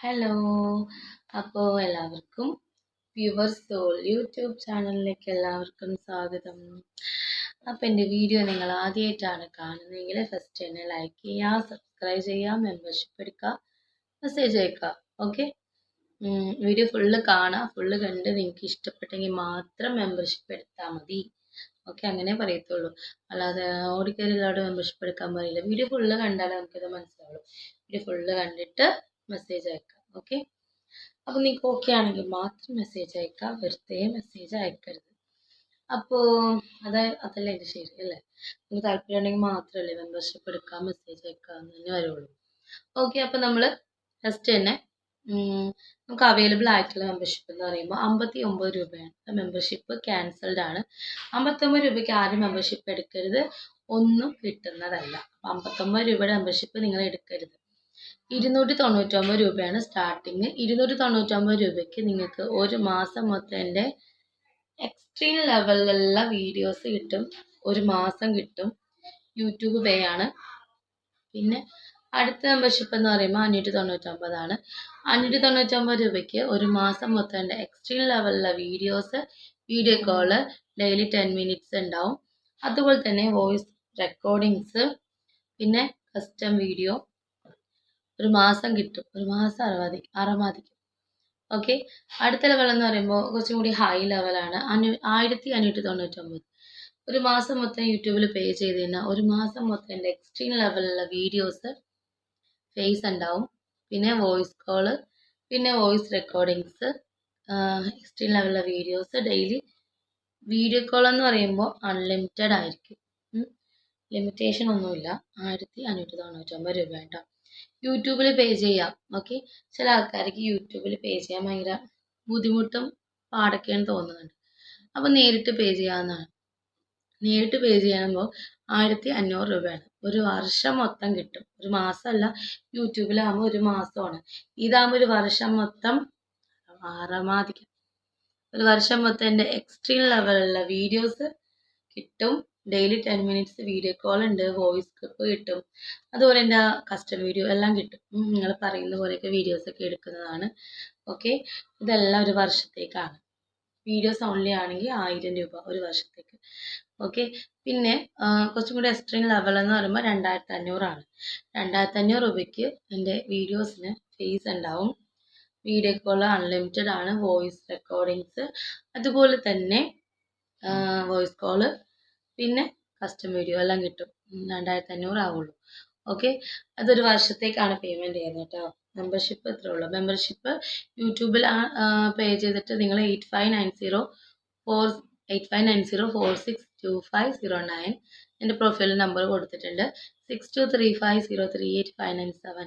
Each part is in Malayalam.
ഹലോ അപ്പോൾ എല്ലാവർക്കും പ്യുവർ സോൾ യൂട്യൂബ് ചാനലിലേക്ക് എല്ലാവർക്കും സ്വാഗതം. അപ്പോൾ എന്റെ വീഡിയോ നിങ്ങൾ ആദ്യമായിട്ടാണ് കാണുന്നതെങ്കിൽ ഫസ്റ്റ് തന്നെ ലൈക്ക് ചെയ്യുക സബ്സ്ക്രൈബ് ചെയ്യുക മെമ്പർഷിപ്പ് എടുക്കുക മെസ്സേജ് അയക്കുക ഓക്കെ വീഡിയോ ഫുള്ള് കാണുക ഫുള്ള് കണ്ട് നിങ്ങൾക്ക് ഇഷ്ടപ്പെട്ടെങ്കിൽ മാത്രം മെമ്പർഷിപ്പ് എടുത്താൽ മതി. ഓക്കെ അങ്ങനെ പറയത്തുള്ളൂ. അല്ലാതെ എല്ലാവരും മെമ്പർഷിപ്പ് എടുക്കാൻ പറയില്ല. വീഡിയോ ഫുള്ള് കണ്ടാലേ നമുക്കിത് മനസ്സിലാവുള്ളൂ. വീഡിയോ ഫുള്ള് കണ്ടിട്ട് മെസ്സേജ് അയക്കാം ഓക്കെ അപ്പോൾ നിങ്ങൾക്ക് ഓക്കെ ആണെങ്കിൽ മാത്രം മെസ്സേജ് അയക്കാം വെറുതെ മെസ്സേജ് അയക്കരുത്. അപ്പോൾ അത് അതല്ലേ എന്റെ ശരി അല്ലേ? നിങ്ങൾക്ക് താല്പര്യം ഉണ്ടെങ്കിൽ മാത്രമല്ലേ മെമ്പർഷിപ്പ് എടുക്കാം മെസ്സേജ് അയക്കാം എന്ന് തന്നെ വരുള്ളൂ. ഓക്കെ അപ്പോൾ നമ്മൾ ഫസ്റ്റ് തന്നെ നമുക്ക് അവൈലബിൾ ആയിട്ടുള്ള മെമ്പർഷിപ്പ് എന്ന് പറയുമ്പോൾ അമ്പത്തി ഒമ്പത് രൂപയാണ് മെമ്പർഷിപ്പ് ക്യാൻസൽഡ് ആണ്. അമ്പത്തൊമ്പത് രൂപയ്ക്ക് ആരും മെമ്പർഷിപ്പ് എടുക്കരുത്. ഒന്നും കിട്ടുന്നതല്ല. അപ്പം അമ്പത്തൊമ്പത് രൂപയുടെ മെമ്പർഷിപ്പ് നിങ്ങൾ എടുക്കരുത്. ഇരുന്നൂറ്റി തൊണ്ണൂറ്റൊമ്പത് രൂപയാണ് സ്റ്റാർട്ടിങ് ഇരുന്നൂറ്റി തൊണ്ണൂറ്റൊമ്പത് രൂപയ്ക്ക് നിങ്ങൾക്ക് ഒരു മാസം മൊത്തം എന്റെ എക്സ്ട്രീം ലെവലിലുള്ള വീഡിയോസ് കിട്ടും. ഒരു മാസം കിട്ടും. യൂട്യൂബ് പേ ആണ്. പിന്നെ അടുത്ത മെമ്പർഷിപ്പ് എന്ന് പറയുമ്പോൾ അഞ്ഞൂറ്റി തൊണ്ണൂറ്റൊമ്പതാണ് അഞ്ഞൂറ്റി തൊണ്ണൂറ്റൊമ്പത് രൂപയ്ക്ക് ഒരു മാസം മൊത്തം എന്റെ എക്സ്ട്രീം ലെവലിലുള്ള videos video call daily ten minutes ഉണ്ടാവും. അതുപോലെ തന്നെ വോയിസ് റെക്കോർഡിങ്സ് പിന്നെ കസ്റ്റം വീഡിയോ ഒരു മാസം കിട്ടും. ഒരു മാസം അറുപതി അറുപതിക്കും. ഓക്കെ അടുത്ത ലെവൽ എന്ന് പറയുമ്പോൾ കുറച്ചും കൂടി ഹൈ ലെവലാണ് അഞ്ഞൂ ആയിരത്തി അഞ്ഞൂറ്റി തൊണ്ണൂറ്റൊമ്പത് ഒരു മാസം മൊത്തം യൂട്യൂബിൽ പേ ചെയ്ത് കഴിഞ്ഞാൽ ഒരു മാസം മൊത്തം എന്റെ എക്സ്ട്രീം ലെവലിലുള്ള വീഡിയോസ് ഫേസ് ഉണ്ടാവും. പിന്നെ വോയിസ് കോൾ പിന്നെ വോയിസ് റെക്കോർഡിങ്സ് എക്സ്ട്രീം ലെവലിലുള്ള വീഡിയോസ് ഡെയിലി വീഡിയോ കോൾ എന്ന് പറയുമ്പോൾ അൺലിമിറ്റഡ് ആയിരിക്കും. ലിമിറ്റേഷൻ ഒന്നുമില്ല. ആയിരത്തി അഞ്ഞൂറ്റി തൊണ്ണൂറ്റൊമ്പത് രൂപ കേട്ടോ. യൂട്യൂബിൽ പേ ചെയ്യാം ഓക്കെ ചില ആൾക്കാർക്ക് യൂട്യൂബിൽ പേ ചെയ്യാൻ ഭയങ്കര ബുദ്ധിമുട്ടും പാടൊക്കെയാണ് തോന്നുന്നുണ്ട്. അപ്പോൾ നേരിട്ട് പേ ചെയ്യാവുന്നതാണ്. നേരിട്ട് പേ ചെയ്യുമ്പോൾ ആയിരത്തി അഞ്ഞൂറ് രൂപയാണ്. ഒരു വർഷം മൊത്തം കിട്ടും. ഒരു മാസമല്ല യൂട്യൂബിലാകുമ്പോൾ ഒരു മാസമാണ്. ഇതാകുമ്പോൾ ഒരു വർഷം മൊത്തം ആറാമാതിക്കും ഒരു വർഷം മൊത്തം എന്റെ എക്സ്ട്രീം ലെവലുള്ള വീഡിയോസ് കിട്ടും. Daily ten minutes video call ഉണ്ട് വോയിസ് ക്ലിപ്പ് കിട്ടും. അതുപോലെ എന്റെ കസ്റ്റം വീഡിയോ എല്ലാം കിട്ടും. നിങ്ങൾ പറയുന്ന പോലെയൊക്കെ വീഡിയോസ് ഒക്കെ എടുക്കുന്നതാണ്. ഓക്കെ ഇതെല്ലാം ഒരു വർഷത്തേക്കാണ്. വീഡിയോസ് ഓൺലി ആണെങ്കിൽ ആയിരം രൂപ ഒരു വർഷത്തേക്ക്. ഓക്കെ പിന്നെ കുറച്ചും കൂടി എക്സ്ട്രീം ലെവൽ എന്ന് പറയുമ്പോൾ രണ്ടായിരത്തി അഞ്ഞൂറാണ് രണ്ടായിരത്തി അഞ്ഞൂറ് രൂപയ്ക്ക് എന്റെ വീഡിയോസിന് ഫീസ് ഉണ്ടാവും. വീഡിയോ കോൾ അൺലിമിറ്റഡ് ആണ് വോയിസ് റെക്കോർഡിങ്സ് അതുപോലെ തന്നെ വോയിസ് കോൾ പിന്നെ കസ്റ്റം വീഡിയോ എല്ലാം കിട്ടും. രണ്ടായിരത്തി അഞ്ഞൂറ് ആവുള്ളൂ. ഓക്കെ അതൊരു വർഷത്തേക്കാണ് പേയ്മെന്റ് ചെയ്യുന്നത് കേട്ടോ. മെമ്പർഷിപ്പ് എത്ര ഉള്ളൂ. മെമ്പർഷിപ്പ് യൂട്യൂബിൽ പേ ചെയ്തിട്ട് നിങ്ങൾ eight five nine zero four eight five nine zero four six two five zero nine എന്റെ പ്രൊഫൈൽ നമ്പർ കൊടുത്തിട്ടുണ്ട്. Six two three five zero three eight five nine seven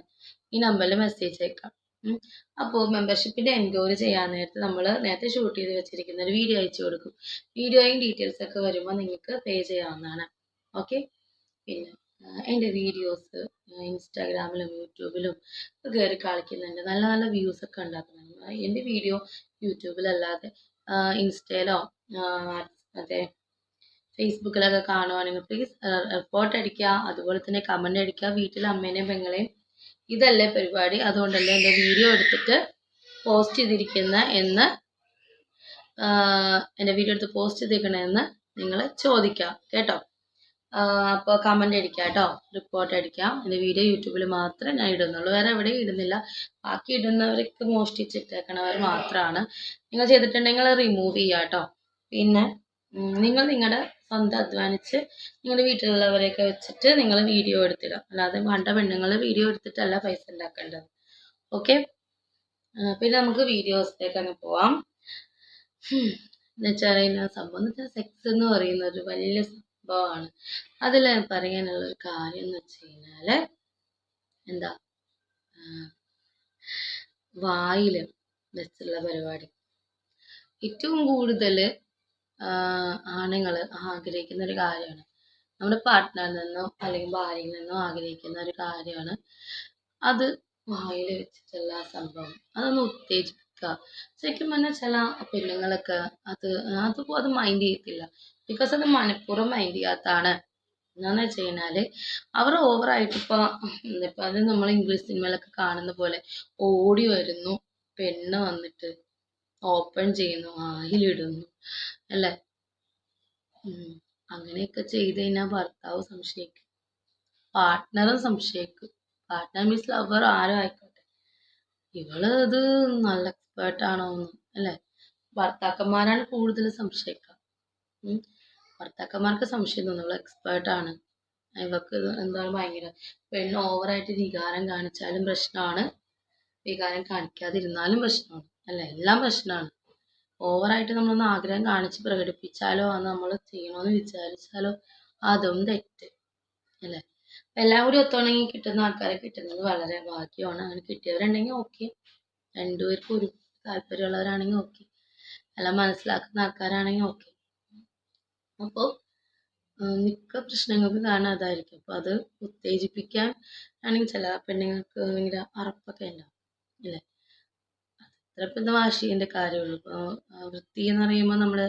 ഈ നമ്പറിൽ മെസ്സേജ് അയക്കാം. അപ്പോൾ മെമ്പർഷിപ്പിന്റെ എൻക്വയറി ചെയ്യാൻ നേരത്ത് നമ്മൾ നേരത്തെ ഷൂട്ട് ചെയ്ത് വെച്ചിരിക്കുന്ന ഒരു വീഡിയോ അയച്ചു കൊടുക്കും. വീഡിയോയും ഡീറ്റെയിൽസ് ഒക്കെ വരുമ്പോൾ നിങ്ങൾക്ക് പേ ചെയ്യാവുന്നതാണ്. ഓക്കെ പിന്നെ എന്റെ വീഡിയോസ് ഇൻസ്റ്റാഗ്രാമിലും യൂട്യൂബിലും കയറി കളിക്കുന്നുണ്ട് നല്ല നല്ല വ്യൂസ് ഒക്കെ ഉണ്ടാക്കുന്നുണ്ട്. എന്റെ വീഡിയോ യൂട്യൂബിലല്ലാതെ ഇൻസ്റ്റയിലോ അതേ മറ്റേ ഫേസ്ബുക്കിലൊക്കെ കാണുവാണെങ്കിൽ പ്ലീസ് റിപ്പോർട്ട് അടിക്കുക. അതുപോലെ തന്നെ കമന്റ് അടിക്കുക. വീട്ടിലെ അമ്മേനെയും പെങ്ങളെയും ഇതല്ലേ പരിപാടി? അതുകൊണ്ടല്ലേ എന്റെ വീഡിയോ എടുത്തിട്ട് പോസ്റ്റ് ചെയ്തിരിക്കുന്ന എന്ന് എന്റെ വീഡിയോ എടുത്ത് പോസ്റ്റ് ചെയ്തിരിക്കണമെന്ന് നിങ്ങൾ ചോദിക്കാം കേട്ടോ? അപ്പോൾ കമന്റ് അടിക്കാം കേട്ടോ റിപ്പോർട്ട് അടിക്കാം. എന്റെ വീഡിയോ യൂട്യൂബിൽ മാത്രമേ ഞാൻ ഇടുന്നുള്ളൂ വേറെ എവിടെയും ഇടുന്നില്ല. ബാക്കി ഇടുന്നവർക്ക് മോഷ്ടിച്ചിട്ടേക്കണവർ മാത്രമാണ് നിങ്ങൾ ചെയ്തിട്ടുണ്ടെങ്കിൽ റിമൂവ് ചെയ്യാം കേട്ടോ. പിന്നെ നിങ്ങൾ നിങ്ങളുടെ സ്വന്തം അധ്വാനിച്ച് നിങ്ങളുടെ വീട്ടിലുള്ളവരെയൊക്കെ വെച്ചിട്ട് നിങ്ങൾ വീഡിയോ എടുത്തിടാം അല്ലാതെ വേണ്ട പെണ്ണുങ്ങൾ വീഡിയോ എടുത്തിട്ടല്ല പൈസ ഉണ്ടാക്കേണ്ടത്. ഓക്കെ പിന്നെ നമുക്ക് വീഡിയോസിലേക്ക് അങ്ങ് പോവാം. എന്നുവെച്ചാൽ വെച്ചാൽ ഇതിന് സംഭവം? എന്ന് വെച്ചാൽ സെക്സ് എന്ന് പറയുന്ന ഒരു വലിയ സംഭവമാണ്. അതിൽ പറയാനുള്ള ഒരു കാര്യം എന്ന് വെച്ച് കഴിഞ്ഞാൽ എന്താ? വായിൽ വെച്ചുള്ള പരിപാടി. ഏറ്റവും കൂടുതൽ ആണുങ്ങൾ ആഗ്രഹിക്കുന്ന ഒരു കാര്യമാണ്. നമ്മുടെ പാർട്ട്ണറിൽ നിന്നോ അല്ലെങ്കിൽ ഭാര്യയിൽ നിന്നോ ആഗ്രഹിക്കുന്ന ഒരു കാര്യമാണ്. അത് വായിൽ വെച്ചിട്ടുള്ള സംഭവം. അതൊന്ന് ഉത്തേജിപ്പിക്കുക. ശരിക്കും പറഞ്ഞാൽ ചില പെണ്ണുങ്ങളൊക്കെ അത് അത് അത് മൈൻഡ് ചെയ്യത്തില്ല. ബിക്കോസ് അത് മനഃപൂർവം മൈൻഡ് ചെയ്യാത്തതാണ്. എന്താന്ന് വെച്ച് കഴിഞ്ഞാൽ അവർ ഓവറായിട്ട് ഇപ്പൊ ഇപ്പൊ അത് നമ്മൾ ഇംഗ്ലീഷ് സിനിമയിലൊക്കെ കാണുന്ന പോലെ ഓടി വരുന്നു. പെണ്ണ് വന്നിട്ട് ഓപ്പൺ ചെയ്യുന്നു ആയിലിടുന്നു. അല്ലേ. അങ്ങനെയൊക്കെ ചെയ്ത് കഴിഞ്ഞാൽ ഭർത്താവ് സംശയിക്കും. പാർട്ട്ണറും സംശയിക്കും. പാർട്ട്ണർ മീൻസ് ലവർ ആരും ആയിക്കോട്ടെ. ഇവൾ ഇത് നല്ല എക്സ്പേർട്ട് ആണോ എന്ന് അല്ലേ? ഭർത്താക്കന്മാരാണ് കൂടുതൽ സംശയിക്കുക. ഭർത്താക്കന്മാർക്ക് സംശയം തോന്നും. ഇവൾ എക്സ്പേർട്ട് ആണ്. ഇവക്ക് എന്താണ് ഭയങ്കര പെണ്ണ് ഓവറായിട്ട് വികാരം കാണിച്ചാലും പ്രശ്നമാണ്. വികാരം കാണിക്കാതിരുന്നാലും പ്രശ്നമാണ്. അല്ല? എല്ലാം പ്രശ്നമാണ്. ഓവറായിട്ട് നമ്മളൊന്ന് ആഗ്രഹം കാണിച്ച് പ്രകടിപ്പിച്ചാലോ അത് നമ്മൾ ചെയ്യണമെന്ന് വിചാരിച്ചാലോ അതും തെറ്റ്. അല്ലേ? അപ്പം എല്ലാം കൂടി ഒത്തുണങ്ങി കിട്ടുന്ന ആൾക്കാരെ കിട്ടുന്നത് വളരെ ഭാഗ്യമാണ്. അങ്ങനെ കിട്ടിയവരുണ്ടെങ്കിൽ ഓക്കെ. രണ്ടുപേർക്കും ഒരു താല്പര്യമുള്ളവരാണെങ്കിൽ ഓക്കെ. എല്ലാം മനസ്സിലാക്കുന്ന ആൾക്കാരാണെങ്കിൽ ഓക്കെ. അപ്പോൾ മിക്ക പ്രശ്നങ്ങൾക്ക് കാരണം അതായിരിക്കും. അപ്പോൾ അത് ഉത്തേജിപ്പിക്കാൻ ആണെങ്കിൽ ചില പെണ്ണുങ്ങൾക്ക് ഭയങ്കര അറപ്പൊക്കെ ഉണ്ടാവും. അല്ലേ? അത്ര എന്താ വാശീന്റെ കാര്യമുള്ളൂ. ഇപ്പോൾ വൃത്തി എന്ന് പറയുമ്പോൾ നമ്മുടെ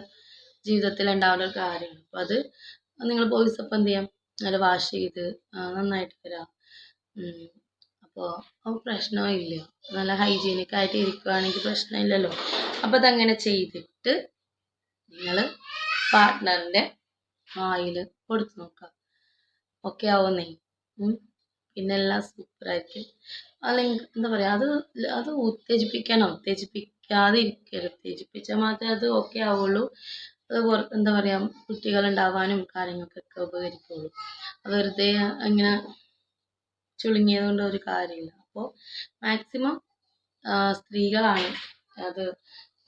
ജീവിതത്തിൽ ഉണ്ടാവുന്ന ഒരു കാര്യമാണ്. അപ്പോൾ അത് നിങ്ങൾ ബോയ്സ് അപ്പം എന്ത് ചെയ്യാം? നല്ല വാഷ് ചെയ്ത് നന്നായിട്ട് വരാം. അപ്പോൾ പ്രശ്നമില്ല നല്ല ഹൈജീനിക് ആയിട്ട് ഇരിക്കുകയാണെങ്കിൽ പ്രശ്നമില്ലല്ലോ. അപ്പോൾ അതങ്ങനെ ചെയ്തിട്ട് നിങ്ങൾ പാർട്ട്ണറിന്റെ ആയിൽ കൊടുത്തു നോക്കുക ഓക്കെ ആവുന്നേ. പിന്നെ എല്ലാം സൂപ്പറായിരിക്കും അല്ലെങ്കിൽ എന്താ പറയുക അത് അത് ഉത്തേജിപ്പിക്കണം ഉത്തേജിപ്പിക്കാതെ ഇരിക്കരുത്. ഉത്തേജിപ്പിച്ചാൽ മാത്രമേ അത് ഓക്കെ ആവുള്ളൂ. അത് എന്താ പറയുക കുട്ടികൾ ഉണ്ടാവാനും കാര്യങ്ങൾക്കൊക്കെ ഉപകരിക്കുള്ളൂ. വെറുതെ ഇങ്ങനെ ചുളുങ്ങിയത് കൊണ്ട് ഒരു കാര്യമില്ല. അപ്പോൾ മാക്സിമം സ്ത്രീകളാണ് അത്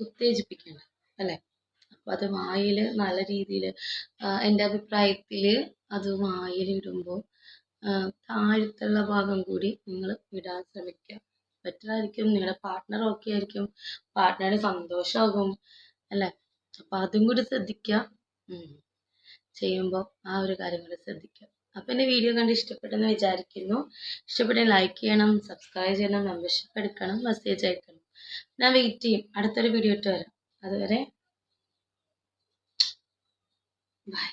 ഉത്തേജിപ്പിക്കേണ്ടത് അല്ലേ? അപ്പോൾ അത് വായിൽ നല്ല രീതിയിൽ എന്റെ അഭിപ്രായത്തിൽ അത് വായിൽ ഇടുമ്പോൾ താഴത്തുള്ള ഭാഗം കൂടി നിങ്ങൾ ഇടാൻ ശ്രമിക്കുക. ബെറ്റർ ആയിരിക്കും നിങ്ങളുടെ പാർട്ട്ണർ ഓക്കെ ആയിരിക്കും പാർട്ട്ണറിന് സന്തോഷമാകും അല്ലേ? അപ്പോൾ അതും കൂടി ശ്രദ്ധിക്കുക ചെയ്യുമ്പോൾ ആ ഒരു കാര്യം കൂടി ശ്രദ്ധിക്കുക അപ്പൊ എന്റെ വീഡിയോ കണ്ട് ഇഷ്ടപ്പെട്ടെന്ന് വിചാരിക്കുന്നു. ഇഷ്ടപ്പെട്ടെങ്കിൽ ലൈക്ക് ചെയ്യണം സബ്സ്ക്രൈബ് ചെയ്യണം മെമ്പർഷിപ്പ് എടുക്കണം മെസ്സേജ് അയക്കണം. ഞാൻ വെയിറ്റ് ചെയ്യും. അടുത്തൊരു വീഡിയോ ഇട്ട് വരാം. അതുവരെ ബൈ